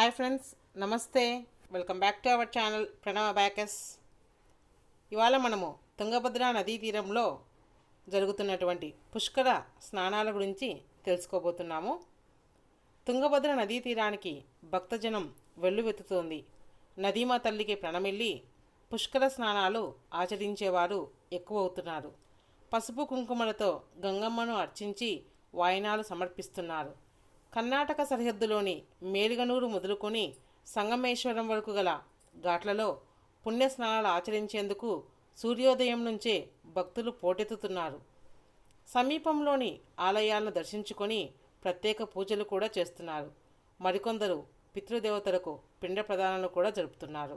Hi friends నమస్తే. Welcome back to our channel Pranava బ్యాకస్ ఇవాళ మనము తుంగభద్ర నదీ తీరంలో జరుగుతున్నటువంటి పుష్కర స్నానాల గురించి తెలుసుకోబోతున్నాము. తుంగభద్ర నదీ తీరానికి భక్తజనం వెల్లువెత్తుతోంది నదీమా తల్లికి ప్రణమిల్లి పుష్కర స్నానాలు ఆచరించేవారు ఎక్కువ అవుతున్నారు పసుపు కుంకుమలతో గంగమ్మను అర్చించి వాయనాలు సమర్పిస్తున్నారు. కర్ణాటక సరిహద్దులోని మేలుగనూరు మొదలుకొని సంగమేశ్వరం వరకు గల ఘాట్లలో పుణ్య స్నానాలు ఆచరించేందుకు సూర్యోదయం నుంచే భక్తులు పోటెత్తుతున్నారు. సమీపంలోని ఆలయాలను దర్శించుకొని ప్రత్యేక పూజలు కూడా చేస్తున్నారు. మరికొందరు పితృదేవతలకు పిండ ప్రదానాలు కూడా జరుపుతున్నారు.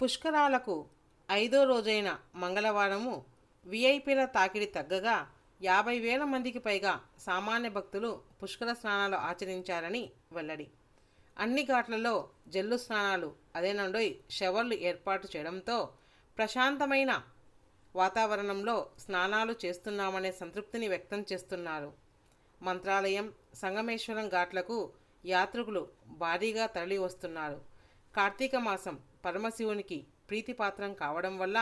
పుష్కరాలకు ఐదో రోజైన మంగళవారము విఐపీల తాకిడి తగ్గగా యాభై వేల మందికి పైగా సామాన్య భక్తులు పుష్కర స్నానాలు ఆచరించారని వెల్లడి. అన్ని ఘాట్లలో జల్లు స్నానాలు అదేనండోయ్ షవర్లు ఏర్పాటు చేయడంతో ప్రశాంతమైన వాతావరణంలో స్నానాలు చేస్తున్నామనే సంతృప్తిని వ్యక్తం చేస్తున్నారు. మంత్రాలయం సంగమేశ్వరం ఘాట్లకు యాత్రికులు భారీగా తరలి వస్తున్నారు కార్తీక మాసం పరమశివునికి ప్రీతిపాత్రం కావడం వల్ల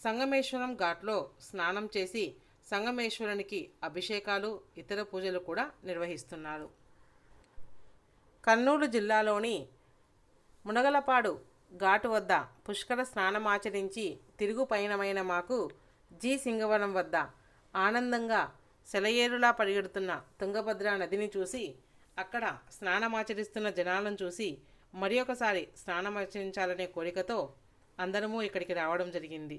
సంగమేశ్వరం ఘాట్లో స్నానం చేసి సంగమేశ్వరునికి అభిషేకాలు ఇతర పూజలు కూడా నిర్వహిస్తున్నారు. కర్నూలు జిల్లాలోని మునగలపాడు ఘాటు వద్ద పుష్కర స్నానమాచరించి తిరుగు పయనమైన మాకు జి. సింగవరం వద్ద ఆనందంగా సెలయేరులా పరిగెడుతున్న తుంగభద్ర నదిని చూసి అక్కడ స్నానమాచరిస్తున్న జనాలను చూసి మరి ఒకసారి స్నానమాచరించాలనే కోరికతో అందరము ఇక్కడికి రావడం జరిగింది.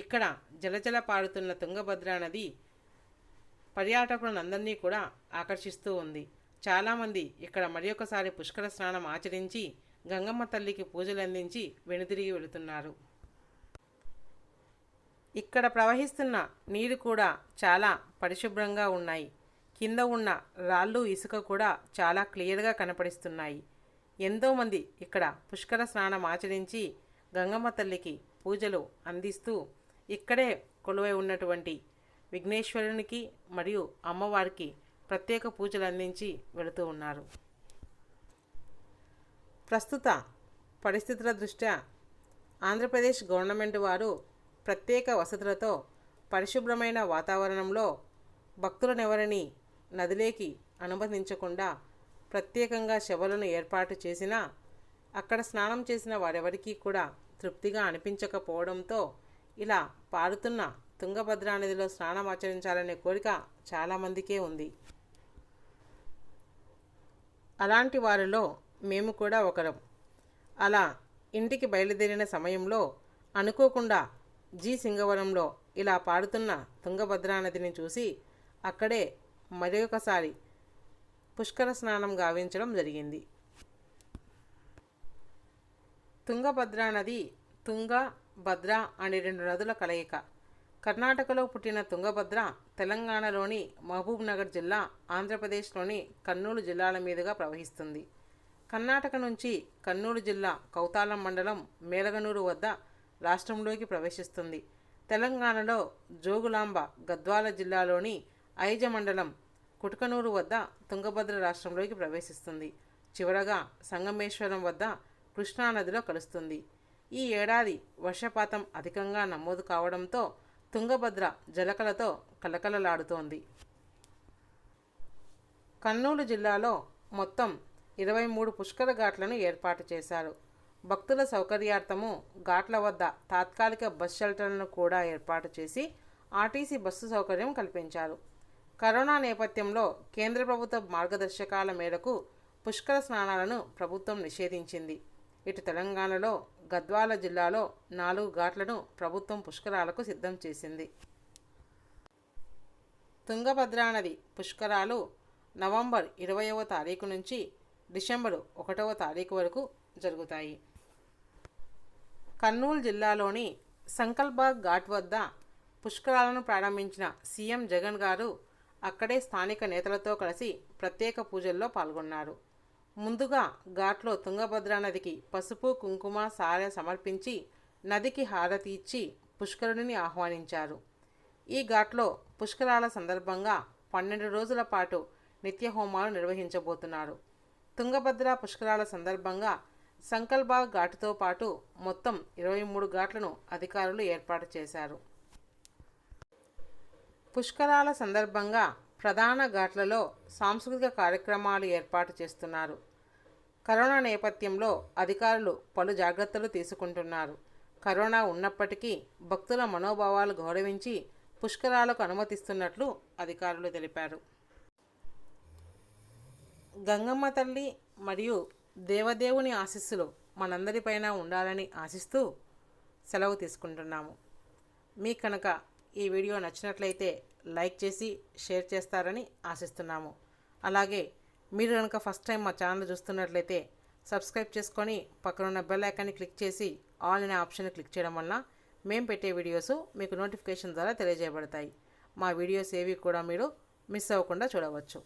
ఇక్కడ జలజల పారుతున్న తుంగభద్రా నది పర్యాటకులందరినీ కూడా ఆకర్షిస్తూ ఉంది. చాలామంది ఇక్కడ మరి ఒకసారి పుష్కర స్నానం ఆచరించి గంగమ్మ తల్లికి పూజలు అందించి వెనుతిరిగి వెళుతున్నారు. ఇక్కడ ప్రవహిస్తున్న నీరు కూడా చాలా పరిశుభ్రంగా ఉన్నాయి. కింద ఉన్న రాళ్ళు ఇసుక కూడా చాలా క్లియర్గా కనపడిస్తున్నాయి. ఎంతోమంది ఇక్కడ పుష్కర స్నానం ఆచరించి గంగమ్మ తల్లికి పూజలు అందిస్తూ ఇక్కడే కొలువై ఉన్నటువంటి విఘ్నేశ్వరునికి మరియు అమ్మవారికి ప్రత్యేక పూజలు అందించి వెళుతూ ఉన్నారు. ప్రస్తుత పరిస్థితుల దృష్ట్యా ఆంధ్రప్రదేశ్ గవర్నమెంట్ వారు ప్రత్యేక వసతులతో పరిశుభ్రమైన వాతావరణంలో భక్తులనెవరిని నదిలేకి అనుమతించకుండా ప్రత్యేకంగా శవలను ఏర్పాటు చేసినా అక్కడ స్నానం చేసిన వారెవరికీ కూడా తృప్తిగా అనిపించకపోవడంతో ఇలా పారుతున్న తుంగభద్రా నదిలో స్నానం ఆచరించాలనే కోరిక చాలామందికే ఉంది. అలాంటి వారిలో మేము కూడా ఒకరం. అలా ఇంటికి బయలుదేరిన సమయంలో అనుకోకుండా జి. సింగవరంలో ఇలా పాడుతున్న తుంగభద్రా నదిని చూసి అక్కడే మరొకసారి పుష్కర స్నానం గావించడం జరిగింది. తుంగభద్రా నది తుంగ భద్ర అనే రెండు నదుల కలయిక. కర్ణాటకలో పుట్టిన తుంగభద్ర తెలంగాణలోని మహబూబ్ నగర్ జిల్లా ఆంధ్రప్రదేశ్లోని కర్నూలు జిల్లాల మీదుగా ప్రవహిస్తుంది. కర్ణాటక నుంచి కర్నూలు జిల్లా కౌతాలం మండలం మేలగనూరు వద్ద రాష్ట్రంలోకి ప్రవేశిస్తుంది. తెలంగాణలో జోగులాంబ గద్వాల జిల్లాలోని ఐజ మండలం కుటకనూరు వద్ద తుంగభద్ర రాష్ట్రంలోకి ప్రవేశిస్తుంది. చివరగా సంగమేశ్వరం వద్ద కృష్ణానదిలో కలుస్తుంది. ఈ ఏడాది వర్షపాతం అధికంగా నమోదు కావడంతో తుంగభద్ర జలకలతో కలకలలాడుతోంది కర్నూలు జిల్లాలో మొత్తం ఇరవై మూడు పుష్కర ఘాట్లను ఏర్పాటు చేశారు. భక్తుల సౌకర్యార్థము ఘాట్ల వద్ద తాత్కాలిక బస్ షెల్టర్లను కూడా ఏర్పాటు చేసి ఆర్టీసీ బస్సు సౌకర్యం కల్పించారు. కరోనా నేపథ్యంలో కేంద్ర ప్రభుత్వ మార్గదర్శకాల మేరకు పుష్కర స్నానాలను ప్రభుత్వం నిషేధించింది. ఇటు తెలంగాణలో గద్వాల జిల్లాలో నాలుగు ఘాట్లను ప్రభుత్వం పుష్కరాలకు సిద్ధం చేసింది. తుంగభద్రా నది పుష్కరాలు నవంబర్ ఇరవయవ తారీఖు నుంచి డిసెంబరు ఒకటవ తారీఖు వరకు జరుగుతాయి. కర్నూలు జిల్లాలోని సంకల్బాగ్ ఘాట్ వద్ద పుష్కరాలను ప్రారంభించిన సీఎం జగన్ గారు అక్కడే స్థానిక నేతలతో కలిసి ప్రత్యేక పూజల్లో పాల్గొన్నారు. ముందుగా ఘాట్లో తుంగభద్రా నదికి పసుపు కుంకుమ సారె సమర్పించి నదికి హారతి ఇచ్చి పుష్కరుడిని ఆహ్వానించారు. ఈ ఘాట్లో పుష్కరాల సందర్భంగా పన్నెండు రోజుల పాటు నిత్య హోమాలు నిర్వహించబోతున్నారు. తుంగభద్ర పుష్కరాల సందర్భంగా సంకల్బాగ్ ఘాటుతో పాటు మొత్తం ఇరవై మూడు ఘాట్లను అధికారులు ఏర్పాటు చేశారు. పుష్కరాల సందర్భంగా ప్రధాన ఘాట్లలో సాంస్కృతిక కార్యక్రమాలు ఏర్పాటు చేస్తున్నారు. కరోనా నేపథ్యంలో అధికారులు పలు జాగ్రత్తలు తీసుకుంటున్నారు. కరోనా ఉన్నప్పటికీ భక్తుల మనోభావాలు గౌరవించి పుష్కరాలకు అనుమతిస్తున్నట్లు అధికారులు తెలిపారు. గంగమ్మ తల్లి మరియు దేవదేవుని ఆశీస్సులు మనందరిపైన ఉండాలని ఆశిస్తూ సెలవు తీసుకుంటున్నాము. మీ కనుక ఈ వీడియో నచ్చినట్లయితే లైక్ చేసి షేర్ చేస్తారని ఆశిస్తున్నాము. అలాగే మీరు కనుక ఫస్ట్ టైం మా ఛానల్ చూస్తున్నట్లయితే సబ్స్క్రైబ్ చేసుకొని పక్కనున్న బెల్ ఐకాన్ని క్లిక్ చేసి ఆల్ అనే ఆప్షన్ క్లిక్ చేయడం వలన మేము పెట్టే వీడియోస్ మీకు నోటిఫికేషన్ ద్వారా తెలియజేయబడతాయి. మా వీడియోస్ ఏవి కూడా మీరు మిస్ అవ్వకుండా చూడవచ్చు.